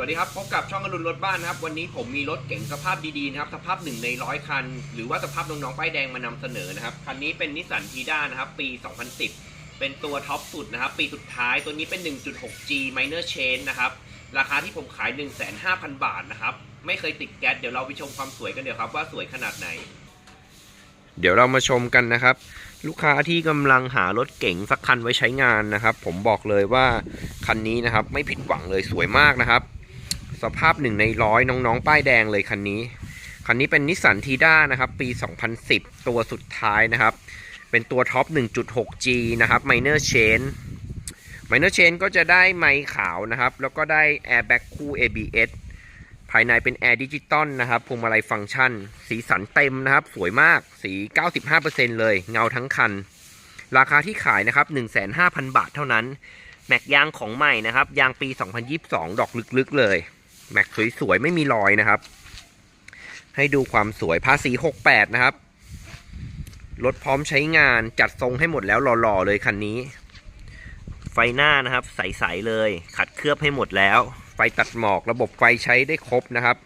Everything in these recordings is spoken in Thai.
วัสดีครับพบกับช่องอรุณรถบ้านนะครับ วันนี้ผมมีรถเก๋งสภาพดีๆนะครับสภาพหนึ่งในร้อยคัน หรือว่าสภาพน้องๆป้ายแดงมานำเสนอนะครับคันนี้เป็นนิสสันทีด้านะครับ ปี 2010 เป็นตัวท็อปสุดนะครับ ปีสุดท้ายตัวนี้เป็น 1.6G minor chain นะครับ ราคาที่ผมขาย 15,000บาทนะครับ ไม่เคยติดแก๊สเดี๋ยวเราไปชมความสวยกันเดี๋ยวครับว่าสวยขนาดไหน เดี๋ยวเรามาชมกันนะครับ ลูกค้าที่กำลังหารถเก๋งสักคันไว้ใช้งานนะครับ ผมบอกเลยว่าคันนี้นะครับ ไม่ผิดหวังเลยสวยมากนะครับ สภาพหนึ่งในร้อยน้องๆ ป้ายแดงเลยคันนี้ คันนี้เป็นนิสสันทีด้านะครับ ปี 2010 ตัวสุดท้ายนะครับ เป็นตัวท็อป 1.6G นะครับ Minor Chain Minor Chain ก็จะได้ไมค์ขาวนะครับ แล้วก็ได้ Airbag คู่ ABS ภายในเป็น Air Digital นะครับพวงมาลัยฟังก์ชัน สีสันเต็มนะครับ สวยมาก สี 95%เลย เงาทั้งคัน ราคาที่ขายนะครับ 15,000 บาทเท่านั้น แม็กยางของใหม่นะครับ ยางปี 2022 ดอกลึกๆเลย แม็กสวยๆไม่มีรอยนะครับ ให้ดูความสวยภาษี68นะครับรถพร้อมใช้งานจัดทรงให้หมดแล้วหล่อๆเลยคันนี้ ไฟหน้านะครับ ใสๆเลย ขัดเคลือบให้หมดแล้ว ไฟตัดหมอกระบบไฟใช้ได้ครบนะครับ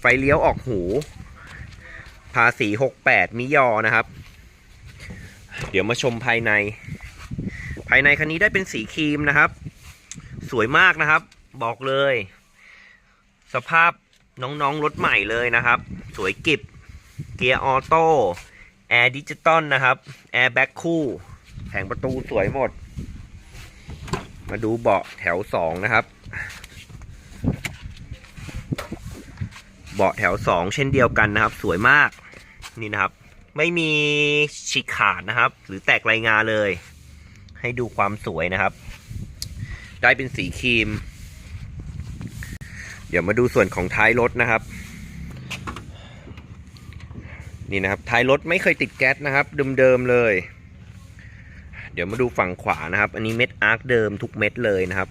ไฟเลี้ยวออกหู ภาษี68มิยอนะครับ เดี๋ยวมาชมภายใน ภายในคันนี้ได้เป็นสีครีมนะครับ สวยมากนะครับ บอกเลย สภาพน้องๆรถใหม่เลยนะครับ สวยกิบ เกียร์ออโต้แอร์ดิจิตอลนะครับแอร์แบ็คคู่ แผงประตูสวยหมด มาดูเบาะแถวสองนะครับ เบาะแถวสองเช่นเดียวกันนะครับ สวยมากนี่นะครับ ไม่มีฉีกขาดนะครับ หรือแตกรายงานเลย ให้ดูความสวยนะครับ ได้เป็นสีครีม ดี๋ยวมาดูส่วนของท้ายรถนะครับ นี่นะครับท้ายรถไม่เคยติดแก๊สนะครับเดิมๆเลย เดี๋ยวมาดูฝั่งขวานะครับ อันนี้เม็ดอาร์คเดิมทุกเม็ดเลยนะครับ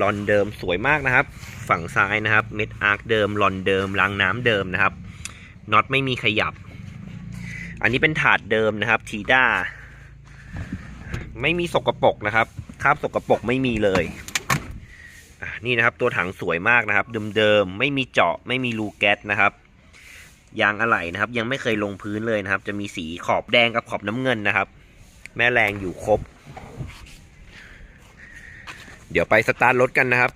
ลอนเดิมสวยมากนะครับ ฝั่งซ้ายนะครับ เม็ดอาร์คเดิมลอนเดิมรางน้ำเดิมนะครับน็อตไม่มีขยับ อันนี้เป็นถาดเดิมนะครับทีด้าไม่มีสกรปรกนะครับคราบสกรปรกไม่มีเลย นี่นะครับตัวถังสวยมากนะครับ เดิมๆไม่มีเจาะไม่มีรูแก๊สนะครับยางอะไหล่นะครับ ยังไม่เคยลงพื้นเลยนะครับ จะมีสีขอบแดงกับขอบน้ำเงินนะครับ แม่แรงอยู่ครบ เดี๋ยวไปสตาร์ทรถกันนะครับ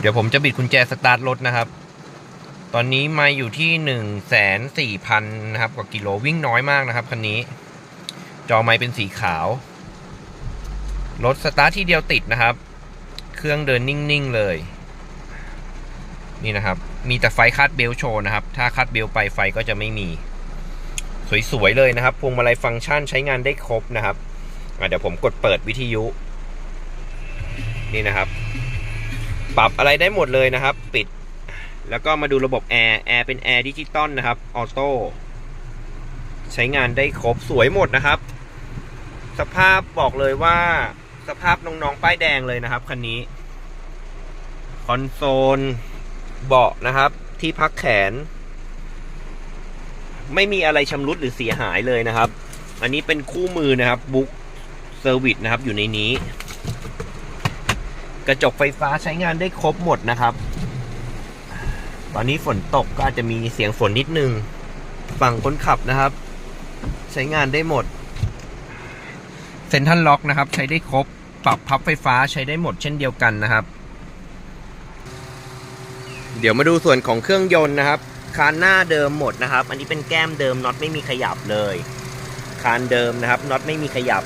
เดี๋ยวผมจะบิดกุญแจสตาร์ทรถนะครับ ตอนนี้มาอยู่ที่หนึ่งแสนสี่พันนะครับกว่ากิโลวิ่งน้อยมากนะครับคันนี้ จอไม้เป็นสีขาวรถสตาร์ทที่เดียวติดนะครับ เครื่องเดินนิ่ง ๆ เลย นี่นะครับ มีแต่ไฟคาดเบลโชว์นะครับ ถ้าคาดเบลไปไฟก็จะไม่มี สวย ๆ เลยนะครับพวงมาลัยฟังก์ชันใช้งานได้ครบนะครับเดี๋ยวผมกดเปิดวิทยุ นี่นะครับ ปรับอะไรได้หมดเลยนะครับ ปิด แล้วก็มาดูระบบแอร์แอร์เป็นแอร์ดิจิตอลนะครับออโต้ใช้งานได้ครบสวยหมดนะครับ สภาพบอกเลยว่า สภาพน้องๆ ป้ายแดงเลยนะครับคันนี้ คอนโซล เบาะนะครับ ที่พักแขน ไม่มีอะไรชำรุดหรือเสียหายเลยนะครับ อันนี้เป็นคู่มือนะครับบุ๊กเซอร์วิสนะครับอยู่ในนี้ กระจกไฟฟ้าใช้งานได้ครบหมดนะครับ ตอนนี้ฝนตกก็อาจจะมีเสียงฝนนิดนึง ฝั่งคนขับนะครับ ใช้งานได้หมดเซ็นทรัลล็อกนะครับ ใช้ได้ครบ ปรับพับไฟฟ้าใช้ได้หมดเช่นเดียวกันนะครับ เดี๋ยวมาดูส่วนของเครื่องยนต์นะครับ คานหน้าเดิมหมดนะครับ อันนี้เป็นแก้มเดิมน็อตไม่มีขยับเลย คานเดิมนะครับน็อตไม่มีขยับ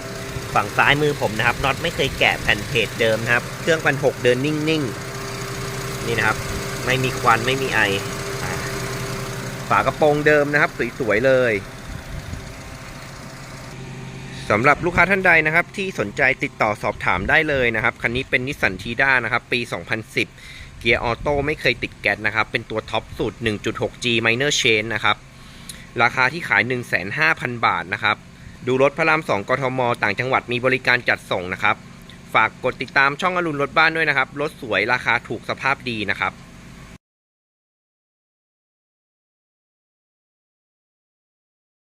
ฝั่งซ้ายมือผมนะครับน็อตไม่เคยแกะแผ่นเพจเดิมนะครับ เครื่องพันหกเดินนิ่งๆ นี่นะครับ ไม่มีควันไม่มีไอ ฝากระโปรงเดิมนะครับ สวยๆเลย สำหรับลูกค้าท่านใดนะครับ ที่สนใจติดต่อสอบถามได้เลยนะครับ คันนี้เป็นนิสสันทีด้านะครับ ปี 2010 เกียร์ออโต้ไม่เคยติดแก๊สนะครับ เป็นตัวท็อปสุด 1.6G minor chain นะครับ ราคาที่ขาย 1,500,000 บาทนะครับ ดูรถพระราม 2 กทม ต่างจังหวัดมีบริการจัดส่งนะครับ ฝากกดติดตามช่องอรุณรถบ้านด้วยนะครับ รถสวยราคาถูกสภาพดีนะครับ